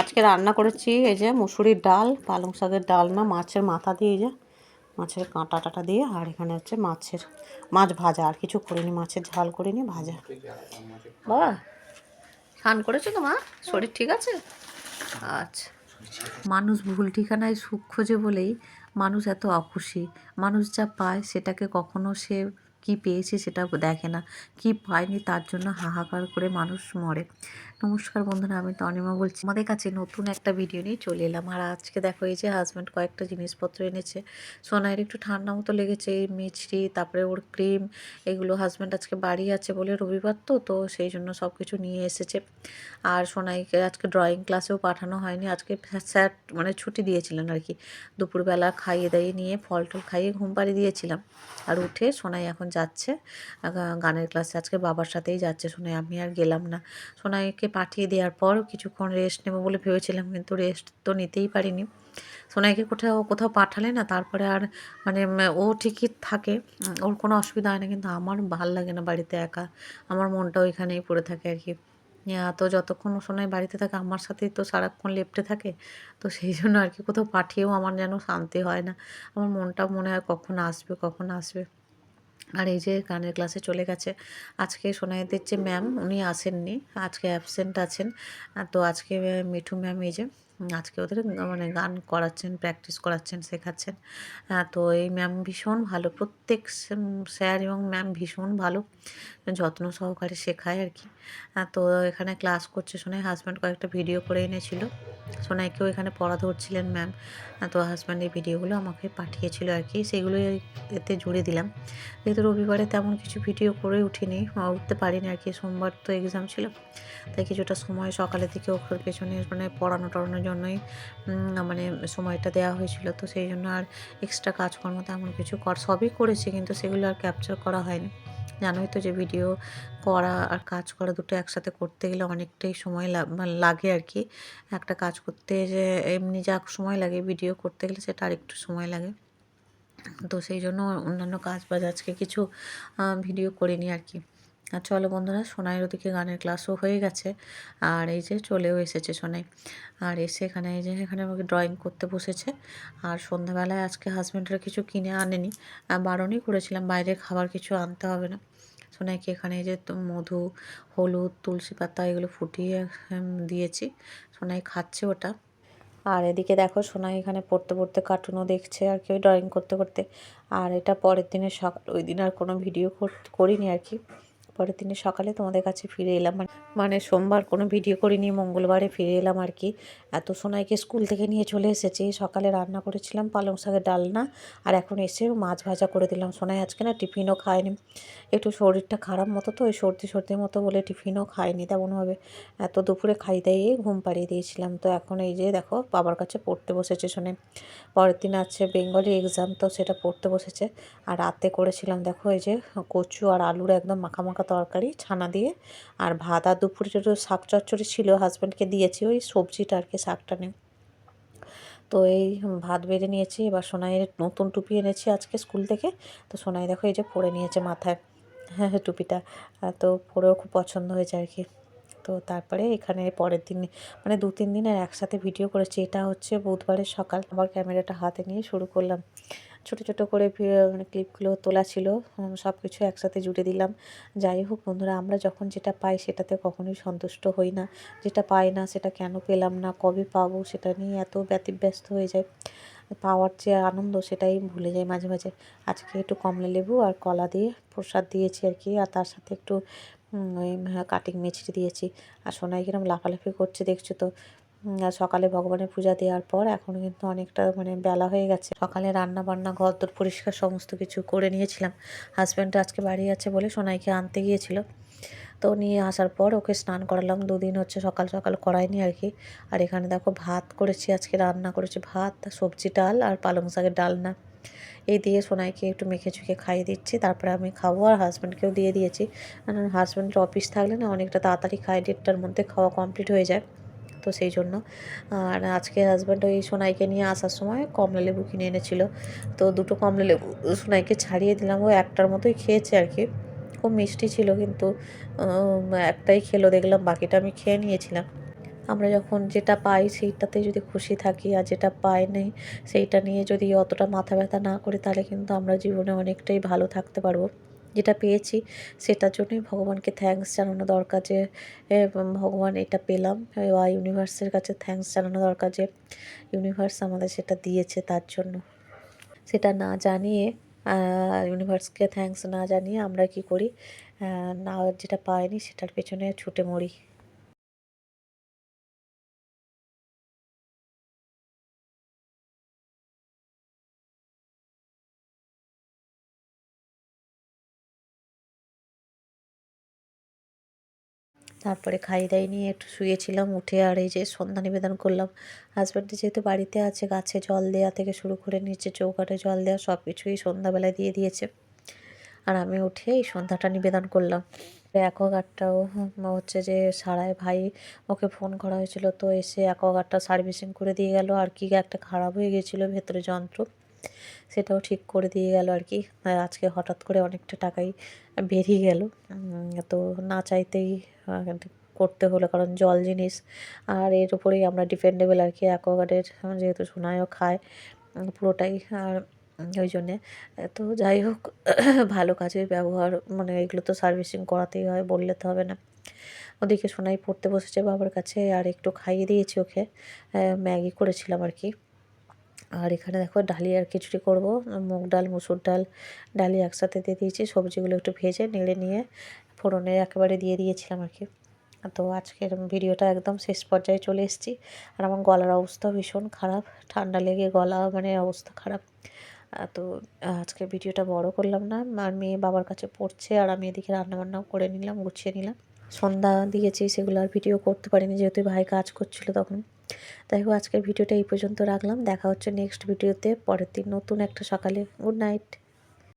আজকে রান্না করেছি এই যে মুসুরির ডাল, পালং শাকের ডাল না, মাছের মাথা দিয়ে যে, মাছের কাঁটা টাটা দিয়ে, আর এখানে হচ্ছে মাছের, মাছ ভাজা, আর কিছু করিনি, মাছের ঝাল করিনি, ভাজা। বাবা, স্নান করেছ তো মা? শরীর ঠিক আছে? আচ্ছা। মানুষ ভুল ঠিকানায় সুখ খোঁজে বলেই মানুষ এত অখুশি। মানুষ যা পায় সেটাকে কখনো সে কি পেয়েছে সেটা দেখে না। কি পায়নি তার জন্য হাহাকার করে মানুষ মরে। নমস্কার বন্ধুরা, আমি তনিমা বলছি। আমাদের কাছে নতুন একটা ভিডিও নিয়ে চলে এলাম। আর আজকে দেখো এই যে হাজব্যান্ড কয়েকটা জিনিসপত্র এনেছে। সোনাইয়ের একটু ঠান্ডা মতো লেগেছে এই মিছরি, তারপরে ওর ক্রিম এগুলো হাজব্যান্ড আজকে বাড়ি আছে বলে রবিবার তো তো সেই জন্য সব কিছু নিয়ে এসেছে। আর সোনাইকে আজকে ড্রয়িং ক্লাসেও পাঠানো হয়নি। আজকে স্যার মানে ছুটি দিয়েছিলেন আর কি। দুপুরবেলা খাইয়ে দাইয়ে নিয়ে ফল টল খাইয়ে ঘুম পাড়িয়ে দিয়েছিলাম। আর উঠে সোনাই এখন যাচ্ছে। গানের ক্লাসে আজকে বাবার সাথেই যাচ্ছে। সোনাই, আমি আর গেলাম না। সোনাইকে পাঠিয়ে দেওয়ার পর কিছুক্ষণ রেস্ট নেব বলে ভেবেছিলাম, কিন্তু রেস্ট তো নিতেই পারিনি। সোনাইকে কোথাও কোথাও পাঠালে না, তারপরে আর মানে ও ঠিকই থাকে। ওর কোনো অসুবিধা হয় না, কিন্তু আমার ভালো লাগে না বাড়িতে একা। আমার মনটা ওইখানেই পড়ে থাকে আর কি। তো যতক্ষণ সোনাই বাড়িতে থাকে, আমার সাথেই তো সারাক্ষণ লেপটে থাকে। তো সেই জন্য আর কি কোথাও পাঠিয়েও আমার যেন শান্তি হয় না। আমার মনটা মনে হয় কখন আসবে কখন আসবে। আর এই যে গানের ক্লাসে চলে গেছে। আজকে সোনাইদের যে ম্যাম, উনি আসেননি, আজকে অ্যাবসেন্ট আছেন। তো আজকে মিঠু ম্যাম এই যে আজকে ওদের মানে গান করাচ্ছেন প্র্যাকটিস করাচ্ছেন, শেখাচ্ছেন। তো এই ম্যাম ভীষণ ভালো, প্রত্যেক স্যার এবং ম্যাম ভীষণ ভালো। যত্ন সহকারে শেখায় আর কি। তো এখানে ক্লাস করছে সোনাই হাজব্যান্ড কয়েকটা ভিডিও করে এনেছিল। সোনাইকেও এখানে পড়া ধরছিলেন ম্যাম তো হাজব্যান্ড এই ভিডিওগুলো আমাকে পাঠিয়েছিল আর কি। সেগুলো এতে জুড়ে দিলাম। যেহেতু রবিবারে তেমন কিছু ভিডিও করে উঠিনি উঠতে পারিনি আর কি। সোমবার তো এক্সাম ছিল। তাই কিছুটা সময় সকালে থেকে ওর পেছনে মানে পড়ানো টড়ানোর জন্যই মানে সময়টা দেওয়া হয়েছিল। তো সেই জন্য আর এক্সট্রা কাজকর্ম তেমন কিছু কর, সবই করেছি কিন্তু সেগুলো আর ক্যাপচার করা হয়নি। জানোই তো যে ভিডিও করা আর কাজ করা দুটো একসাথে করতে গেলে অনেকটাই সময় লাগ- মানে লাগে আর কি। একটা কাজ করতে যে এমনি যা সময় লাগে ভিডিও করতে গেলে সেটা আর একটু সময় লাগে। তো সেই জন্য অন্যান্য কাজ বাজ আজকে কিছু ভিডিও করিনি আর কি। আর চলো বন্ধুরা সোনাইয়ের ওদিকে গানের ক্লাসও হয়ে গেছে। আর এই যে চলেও এসেছে সোনাই। আর এসে এখানে, এই যে এখানে আমাকে ড্রয়িং করতে বসেছে। আর সন্ধ্যাবেলায় আজকে হাজব্যান্ডের কিছু কিনে আনেনি। বারণই করেছিলাম, বাইরে খাবার কিছু আনতে হবে না। সোনাইকে এখানে এই যে মধু, হলুদ, তুলসী পাতা এগুলো ফুটিয়ে দিয়েছি। সোনাই খাচ্ছে ওটা। আর এদিকে দেখো, সোনাই এখানে পড়তে পড়তে কার্টুনও দেখছে আর কেউ ড্রয়িং করতে করতে। আর এটা পরের দিনের সকাল, ওই দিন আর কোনো ভিডিও করিনি আর কি। পরের দিনে সকালে তোমাদের কাছে ফিরে এলাম। মানে মানে সোমবার কোনো ভিডিও করিনি, মঙ্গলবারে ফিরে এলাম আর কি। এত সোনাইকে স্কুল থেকে নিয়ে চলে এসেছি। সকালে রান্না করেছিলাম পালং শাকের ডালনা আর এখন এসে মাছ ভাজা করে দিলাম। সোনাই আজকে না টিফিনও খায়নি। একটু শরীরটা খারাপ মতো তো, ওই সর্দি সর্দি মতো বলে টিফিনও খায়নি। তেমনভাবে এত দুপুরে খাই দাইয়ে ঘুম পাড়িয়ে দিয়েছিলাম। তো এখন এই যে দেখো, বাবার কাছে পড়তে বসেছে শুনে পরের দিন আছে বেঙ্গলি এক্সাম তো সেটা পড়তে বসেছে। আর রাতে করেছিলাম দেখো এই যে কচু আর আলুর একদম মাখা মাখা তরকারি, ছানা দিয়ে। আর ভাত আর দুপুরে একটু শাক চচ্চড়ি ছিল হাজব্যান্ডকে দিয়েছি ওই সবজিটা আর কি, শাকটা নিয়ে। তো এই ভাত বেড়ে নিয়েছি, এবার সোনাইয়ের নতুন টুপি এনেছি আজকে স্কুল থেকে। তো সোনাই দেখো এই যে পরে নিয়েছে মাথায় হ্যাঁ হ্যাঁ টুপিটা। তো পরেও খুব পছন্দ হয়েছে আর কি। তো তারপরে এখানে পরের দিন মানে দু, তিন দিনের একসাথে ভিডিও করেছি। এটা হচ্ছে বুধবারের সকাল। আবার ক্যামেরাটা হাতে নিয়ে শুরু করলাম। ছোট ছোট করে মানে ক্লিপগুলো তোলা ছিল সব কিছু একসাথে জুড়ে দিলাম। যাই হোক বন্ধুরা, আমরা যখন যেটা পাই সেটাতে কখনোই সন্তুষ্ট হই না। যেটা পাই না সেটা কেন পেলাম না, কবে পাবো সেটা নিয়ে এত ব্যতিব্যস্ত হয়ে যায় পাওয়ার যে আনন্দ সেটাই ভুলে যাই মাঝে মাঝে। আজকে একটু কমলা লেবু আর কলা দিয়ে প্রসাদ দিয়েছি আর কি, আর তার সাথে একটু ওই কাটিং মিছরি দিয়েছি। আর সোনাই কিরম লাফালাফি করছে, দেখছ তো? সকালে ভগবানের পূজা দেওয়ার পর এখন কিন্তু অনেকটা মানে বেলা হয়ে গেছে। সকালে রান্না বান্না ঘর দর পরিষ্কার সমস্ত কিছু করে নিয়েছিলাম। হাজব্যান্ড আজকে বাড়ি আছে বলে সোনাইকে আনতে গিয়েছিল। তো নিয়ে আসার পর ওকে স্নান করালাম। দুদিন হচ্ছে সকাল সকাল করাইনি আর কি। আর এখানে দেখো ভাত করেছি, আজকে রান্না করেছি ভাত, সবজি ডাল আর পালং শাকের ডালনা। এই দিয়ে সোনাইকে একটু মেখে চুখে খাইয়ে দিচ্ছি। তারপরে আমি খাব আর হাজব্যান্ডকেও দিয়ে দিয়েছি। কারণ হাজব্যান্ডের অফিস থাকলে না অনেকটা তাড়াতাড়ি খায়, দেড়টার মধ্যে খাওয়া কমপ্লিট হয়ে যায়। তো সেই জন্য। আর আজকে হাজব্যান্ড ওই সোনাইকে নিয়ে আসার সময় কমলা লেবু কিনে এনেছিল। তো দুটো কমলা লেবু সোনাইকে ছাড়িয়ে দিলাম। ও একটার মতোই খেয়েছে আর কি। খুব মিষ্টি ছিল কিন্তু একটাই খেলো। দেখলাম বাকিটা আমি খেয়ে নিয়েছিলাম। আমরা যখন যেটা পাই সেইটাতে যদি খুশি থাকি আর যেটা পাই নেই সেইটা নিয়ে যদি অতটা মাথা ব্যথা না করি তাহলে কিন্তু আমরা জীবনে অনেকটাই ভালো থাকতে পারব। যেটা পেয়েছি সেটার জন্যই ভগবানকে থ্যাংকস জানানো দরকার যে ভগবান এটা পেলাম। বা ইউনিভার্সের কাছে থ্যাংকস জানানো দরকার যে ইউনিভার্স আমাদের সেটা দিয়েছে তার জন্য। সেটা না জানিয়ে ইউনিভার্সকে থ্যাংকস না জানিয়ে আমরা কি করি? না যেটা পাইনি সেটার পেছনে ছুটে মরি। তারপরে খাই দাই নিয়ে একটু শুয়েছিলাম, উঠে আর এই যে সন্ধ্যা নিবেদন করলাম। হাজব্যান্ড যেহেতু বাড়িতে আছে, গাছে জল দেওয়া থেকে শুরু করে নিচে চৌকাটে জল দেওয়া সব কিছুই সন্ধ্যাবেলায় দিয়ে দিয়েছে। আর আমি উঠে এই সন্ধ্যাটা নিবেদন করলাম। অ্যাকোয়াগার্ডটাও হচ্ছে যে সারায় ভাই ওকে ফোন করা হয়েছিল, তো এসে অ্যাকোয়াগার্ডটা সার্ভিসিং করে দিয়ে গেল। আর কি একটা খারাপ হয়ে গেছিল ভেতরে যন্ত্র। সেটাও ঠিক করে দিয়ে গেল আর কি। আজকে হঠাৎ করে অনেকটা টাকাই বেরিয়ে গেল। তো না চাইতেই করতে হলো কারণ জল জিনিস। আর এর উপরেই আমরা ডিপেন্ডেবল আর কি অ্যাকোয়াগার্ডের যেহেতু সোনায়ও খায় পুরোটাই, আর ওই জন্যে। তো যাই হোক, ভালো কাজে ব্যবহার মানে এগুলো তো সার্ভিসিং করাতেই হয়, বললে তো হবে না। ওদিকে সোনাই পড়তে বসেছে বাবার কাছে, আর একটু খাইয়ে দিয়েছি ওকে। ম্যাগি করেছিলাম আর কি। আর এখানে দেখো ডালি আর খিচুড়ি করব, মুগ ডাল, মুসুর ডাল, ডালি একসাথে দিয়ে দিয়েছি, সবজিগুলো একটু ভেজে নেড়ে নিয়ে ফোড়নে একেবারে দিয়ে দিয়েছিলাম আর কি। তো আজকের ভিডিওটা একদম শেষ পর্যায়ে চলে এসেছি। আর আমার গলার অবস্থা ভীষণ খারাপ, ঠান্ডা লেগে গলা মানে অবস্থা খারাপ। তো আজকে ভিডিওটা বড় করলাম না, আর মেয়ে বাবার কাছে পড়ছে আর আমি এদিকে রান্নাবান্নাও করে নিলাম, গুছিয়ে নিলাম। সন্ধ্যা দিয়েছি, সেগুলো আর ভিডিও করতে পারিনি যেহেতু ভাই কাজ করছিল তখন। তাই হোক, আজকের ভিডিওটা এই পর্যন্ত রাখলাম। দেখা হচ্ছে নেক্সট ভিডিওতে পরের দিন নতুন একটা সকালে। Good night